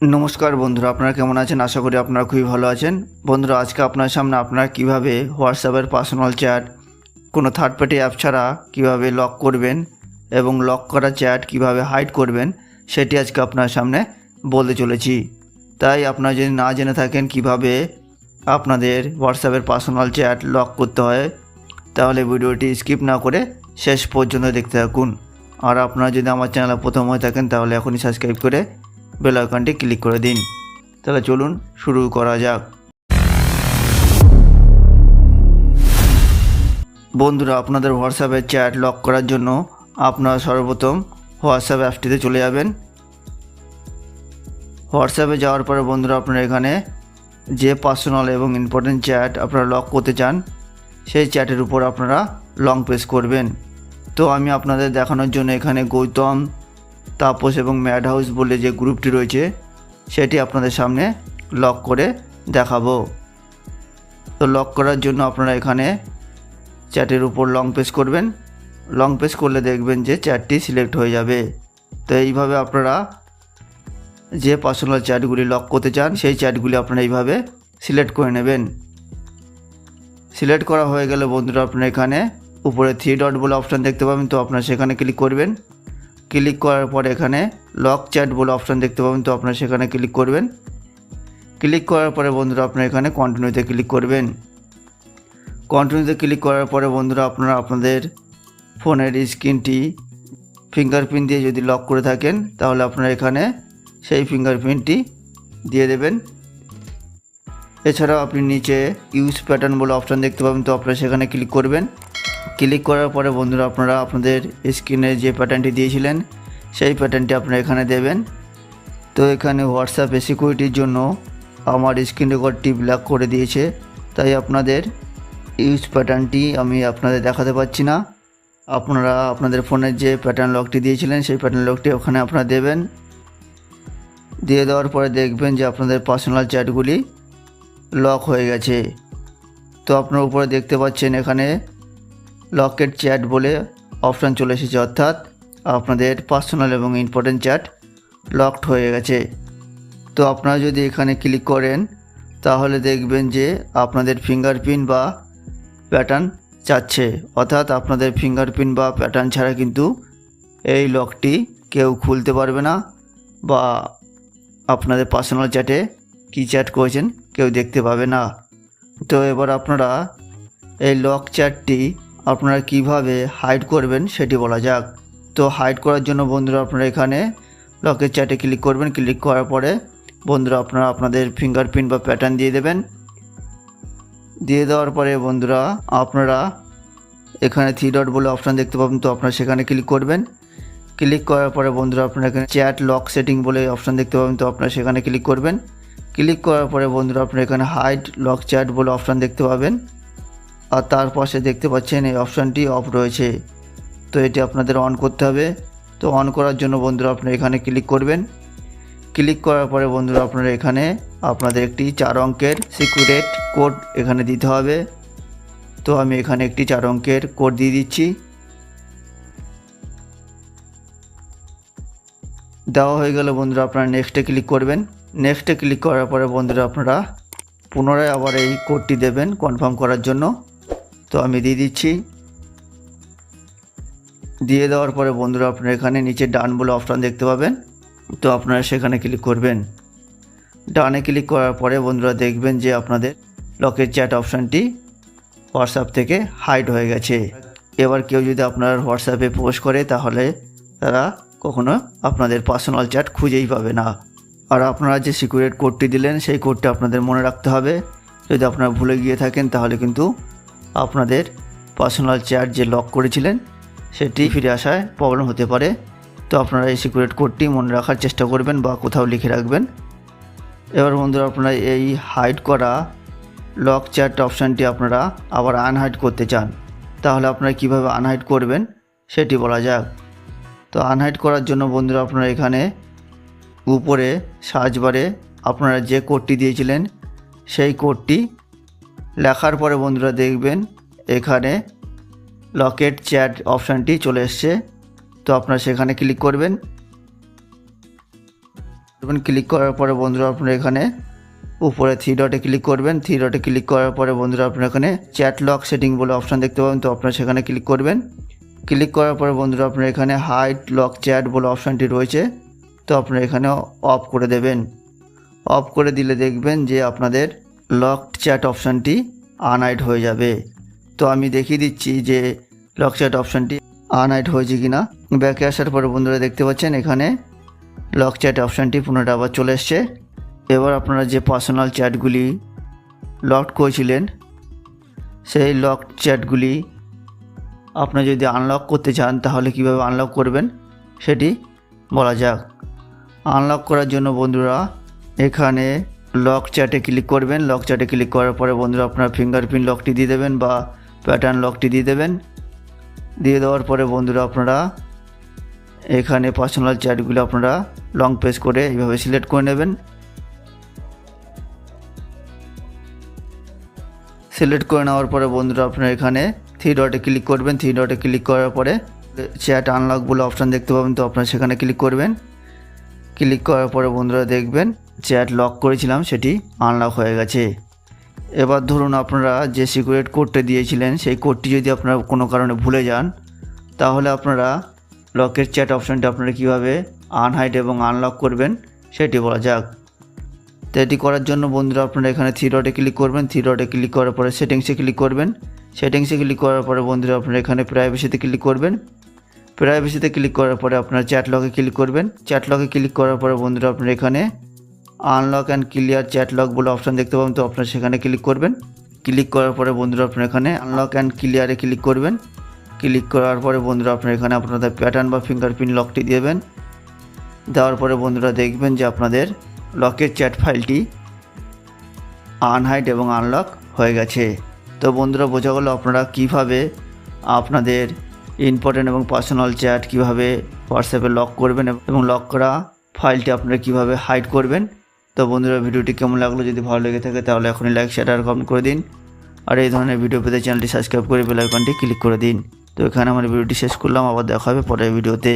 নমস্কার বন্ধুরা, আপনারা কেমন আছেন? আশা করি আপনারা খুবই ভালো আছেন। বন্ধুরা, আজকে আপনার সামনে আপনারা কীভাবে হোয়াটসঅ্যাপের পার্সোনাল চ্যাট কোনো থার্ড পার্টি অ্যাপ ছাড়া কীভাবে লক করবেন এবং লক করা চ্যাট কীভাবে হাইড করবেন, সেটি আজকে আপনার সামনে বলতে চলেছি। তাই আপনারা যদি না জেনে থাকেন কীভাবে আপনাদের হোয়াটসঅ্যাপের পার্সোনাল চ্যাট লক করতে হয়, তাহলে ভিডিওটি স্কিপ না করে শেষ পর্যন্ত দেখতে থাকুন। আর আপনারা যদি আমার চ্যানেলে প্রথম হয়ে থাকেন, তাহলে এখনই সাবস্ক্রাইব করে বেল আইকনটি ক্লিক করে দিন। তাহলে চলুন শুরু করা যাক। বন্ধুরা, আপনাদের হোয়াটসঅ্যাপের চ্যাট লক করার জন্য আপনারা সর্বপ্রথম হোয়াটসঅ্যাপ অ্যাপটিতে চলে যাবেন। হোয়াটসঅ্যাপে যাওয়ার পরে বন্ধুরা, আপনারা এখানে যে পার্সোনাল এবং ইম্পর্টেন্ট চ্যাট আপনারা লক করতে চান, সেই চ্যাটের উপর আপনারা লং প্রেস করবেন। তো আমি আপনাদের দেখানোর জন্য এখানে গৌতম তাপস এবং ম্যাড হাউস বলে যে গ্রুপটি রয়েছে, সেটি আপনাদের সামনে লক করে দেখাবো। তো লক করার জন্য আপনারা এখানে চ্যাটের উপর লং প্রেস করবেন। লং প্রেস করলে দেখবেন যে চ্যাটটি সিলেক্ট হয়ে যাবে। তো এইভাবে আপনারা যে পার্সোনাল চ্যাটগুলি লক করতে চান, সেই চ্যাটগুলি আপনারা এইভাবে সিলেক্ট করে নেবেন। সিলেক্ট করা হয়ে গেলে বন্ধুরা আপনারা এখানে উপরে থ্রি ডট বলে অপশান দেখতে পাবেন। তো আপনারা সেখানে ক্লিক করবেন। ক্লিক করার পর এখানে লক চ্যাট বলে অপশান দেখতে পাবেন, তো আপনারা সেখানে ক্লিক করবেন। ক্লিক করার পরে বন্ধুরা আপনারা এখানে কন্টিনিউতে ক্লিক করবেন। কন্টিনিউতে ক্লিক করার পরে বন্ধুরা আপনারা আপনাদের ফোনের স্ক্রিনটি ফিঙ্গারপ্রিন্ট দিয়ে যদি লক করে থাকেন, তাহলে আপনারা এখানে সেই ফিঙ্গারপ্রিন্টটি দিয়ে দেবেন। এছাড়াও আপনি নিচে ইউজ প্যাটার্ন বলে অপশান দেখতে পাবেন, তো আপনারা সেখানে ক্লিক করবেন। ক্লিক করার পরে বন্ধুরা আপনারা আপনাদের স্ক্রিনে যে প্যাটার্নটি দিয়েছিলেন, সেই প্যাটার্নটি আপনারা এখানে দেবেন। তো এখানে হোয়াটসঅ্যাপে সিকিউরিটির জন্য আমার স্ক্রিন রেকর্ডটি ব্ল্যাক করে দিয়েছে। তাই আপনাদের ইউজ প্যাটার্নটি আমি আপনাদের দেখাতে পাচ্ছি না। আপনারা আপনাদের ফোনের যে প্যাটার্ন লকটি দিয়েছিলেন, সেই প্যাটার্ন লকটি ওখানে আপনারা দেবেন। দিয়ে দেওয়ার পরে দেখবেন যে আপনাদের পার্সোনাল চ্যাটগুলি লক হয়ে গেছে। তো আপনার উপরে দেখতে পাচ্ছেন এখানে লকেট চ্যাট বলে অপশান চলে এসেছে, অর্থাৎ আপনাদের পার্সোনাল এবং ইম্পর্টেন্ট চ্যাট লকড হয়ে গেছে। তো আপনারা যদি এখানে ক্লিক করেন, তাহলে দেখবেন যে আপনাদের ফিঙ্গারপ্রিন্ট বা প্যাটার্ন চাচ্ছে। অর্থাৎ আপনাদের ফিঙ্গারপ্রিন্ট বা প্যাটার্ন ছাড়া কিন্তু এই লকটি কেউ খুলতে পারবে না বা আপনাদের পার্সোনাল চ্যাটে কী চ্যাট করেছেন কেউ দেখতে পাবে না। তো এবার আপনারা এই লক চ্যাটটি আপনারা কীভাবে হাইড করবেন সেটি বলা যাক। তো হাইড করার জন্য বন্ধুরা আপনারা এখানে লকের চ্যাটে ক্লিক করবেন। ক্লিক করার পরে বন্ধুরা আপনারা আপনাদের ফিঙ্গারপ্রিন্ট বা প্যাটার্ন দিয়ে দেবেন। দিয়ে দেওয়ার পরে বন্ধুরা আপনারা এখানে থ্রি ডট বলে অপশান দেখতে পাবেন। তো আপনারা সেখানে ক্লিক করবেন। ক্লিক করার পরে বন্ধুরা আপনারা এখানে চ্যাট লক সেটিং বলে অপশান দেখতে পাবেন। তো আপনারা সেখানে ক্লিক করবেন। ক্লিক করার পরে বন্ধুরা আপনারা এখানে হাইড লক চ্যাট বলে অপশান দেখতে পাবেন। আর তার পাশে দেখতে পাচ্ছেন এই অপশানটি অফ রয়েছে। তো এটি আপনাদের অন করতে হবে। তো অন করার জন্য বন্ধুরা আপনারা এখানে ক্লিক করবেন। ক্লিক করার পরে বন্ধুরা আপনারা এখানে আপনাদের একটি চার অঙ্কের সিকিউরেট কোড এখানে দিতে হবে। তো আমি এখানে একটি চার অঙ্কের কোড দিয়ে দিচ্ছি। দেওয়া হয়ে গেলে বন্ধুরা আপনারা নেক্সটে ক্লিক করবেন। নেক্সটে ক্লিক করার পরে বন্ধুরা আপনারা পুনরায় আবার এই কোডটি দেবেন কনফার্ম করার জন্য। তো আমি দিয়ে দিচ্ছি। দিয়ে দেওয়ার পরে বন্ধুরা আপনারা এখানে নিচে ডান বলে অপশান দেখতে পাবেন। তো আপনারা সেখানে ক্লিক করবেন। ডানে ক্লিক করার পরে বন্ধুরা দেখবেন যে আপনাদের লকের চ্যাট অপশানটি হোয়াটসঅ্যাপ থেকে হাইড হয়ে গেছে। এবার কেউ যদি আপনার হোয়াটসঅ্যাপে পোস্ট করে, তাহলে তারা কখনো আপনাদের পার্সোনাল চ্যাট খুঁজেই পাবে না। আর আপনারা যে সিকিউরিট কোডটি দিলেন, সেই কোডটি আপনাদের মনে রাখতে হবে। যদি আপনারা ভুলে গিয়ে থাকেন, তাহলে কিন্তু আপনাদের পার্সোনাল চ্যাট যে লক করেছিলেন, সেটি ফিরে আসায় প্রবলেম হতে পারে। তো আপনারা এই সিকিউরিট কোডটি মনে রাখার চেষ্টা করবেন বা কোথাও লিখে রাখবেন। এবার বন্ধুরা, আপনারা এই হাইড করা লক চ্যাট অপশানটি আপনারা আবার আনহাইড করতে চান, তাহলে আপনারা কীভাবে আনহাইড করবেন সেটি বলা যাক। তো আনহাইড করার জন্য বন্ধুরা, আপনারা এখানে উপরে সার্চ বারে আপনারা যে কোডটি দিয়েছিলেন, সেই কোডটি লেখার পরে বন্ধুরা দেখবেন এখানে লকেট চ্যাট অপশানটি চলে এসছে। তো আপনারা সেখানে ক্লিক করবেন। ক্লিক করার পরে বন্ধুরা আপনারা এখানে উপরে থ্রি ডটে ক্লিক করবেন। থ্রি ডটে ক্লিক করার পরে বন্ধুরা আপনারা এখানে চ্যাট লক সেটিং বলে অপশান দেখতে পাবেন। তো আপনারা সেখানে ক্লিক করবেন। ক্লিক করার পরে বন্ধুরা আপনারা এখানে হাইট লক চ্যাট বলে অপশানটি রয়েছে। তো আপনারা এখানে অফ করে দেবেন। অফ করে দিলে দেখবেন যে আপনাদের লক চ্যাট অপশানটি আনহাইড হয়ে যাবে। তো আমি দেখিয়ে দিচ্ছি যে লক চ্যাট অপশানটি আনহাইড হয়েছে কিনা। ব্যাকে আসার পরে বন্ধুরা দেখতে পাচ্ছেন এখানে লক চ্যাট অপশানটি পুনরায় আবার চলে এসছে। এবার আপনারা যে পার্সোনাল চ্যাটগুলি লক করেছিলেন, সেই লক চ্যাটগুলি আপনি যদি আনলক করতে চান, তাহলে কীভাবে আনলক করবেন সেটি বলা যাক। আনলক করার জন্য বন্ধুরা এখানে লক চ্যাটে ক্লিক করবেন। লক চ্যাটে ক্লিক করার পরে বন্ধুরা আপনার ফিঙ্গারপ্রিন্ট লকটি দিয়ে দেবেন বা প্যাটার্ন লকটি দিয়ে দেবেন। দিয়ে দেওয়ার পরে বন্ধুরা আপনারা এখানে পার্সোনাল চ্যাটগুলো আপনারা লং প্রেস করে এইভাবে সিলেক্ট করে নেবেন। সিলেক্ট করে নেওয়ার পরে বন্ধুরা আপনারা এখানে থ্রি ডটে ক্লিক করবেন। থ্রি ডটে ক্লিক করার পরে চ্যাট আনলক বলে অপশান দেখতে পাবেন, তো আপনারা সেখানে ক্লিক করবেন। ক্লিক করার পরে বন্ধুরা দেখবেন চ্যাট লক করেছিলাম, সেটি আনলক হয়ে গেছে। এবার ধরুন আপনারা যে সিকিউরিট কোডটা দিয়েছিলেন, সেই কোডটি যদি আপনারা কোনো কারণে ভুলে যান, তাহলে আপনারা লকের চ্যাট অপশানটি আপনারা কীভাবে আনহাইড এবং আনলক করবেন, সেটি বলা যাক। তো এটি করার জন্য বন্ধুরা আপনারা এখানে থ্রি ডটে ক্লিক করবেন। থ্রি ডটে ক্লিক করার পরে সেটিংসে ক্লিক করবেন। সেটিংসে ক্লিক করার পরে বন্ধুরা আপনারা এখানে প্রাইভেসিতে ক্লিক করবেন। প্রাইভেসিতে ক্লিক করার পরে আপনারা চ্যাট লকে ক্লিক করবেন। চ্যাট লকে ক্লিক করার পরে বন্ধুরা আপনারা এখানে unlock and clear chat lock বলে অপশান দেখতে পাবেন। তো আপনারা সেখানে ক্লিক করবেন। ক্লিক করার পরে বন্ধুরা আপনারা এখানে আনলক অ্যান্ড ক্লিয়ারে ক্লিক করবেন। ক্লিক করার পরে বন্ধুরা আপনারা এখানে আপনাদের প্যাটার্ন বা ফিঙ্গারপ্রিন্ট লকটি দেবেন। দেওয়ার পরে বন্ধুরা দেখবেন যে আপনাদের লকের চ্যাট ফাইলটি আনহাইড এবং আনলক হয়ে গেছে। তো বন্ধুরা বোঝা গেলো আপনারা কীভাবে আপনাদের ইম্পর্টেন্ট এবং পার্সোনাল চ্যাট কীভাবে হোয়াটসঅ্যাপে লক করবেন এবং লক করা ফাইলটি আপনারা কীভাবে হাইড করবেন। তো বন্ধুরা, ভিডিওটি কেমন লাগল? যদি ভালো লেগে থাকে, তাহলে এখনই লাইক শেয়ার আর কমেন্ট করে দিন। আর এই ধরনের ভিডিও পেতে চ্যানেলটি সাবস্ক্রাইব করে বেল আইকনটি ক্লিক করে দিন। তো এখানে আমার ভিডিওটি শেষ করলাম, আবার দেখা হবে পরের ভিডিওতে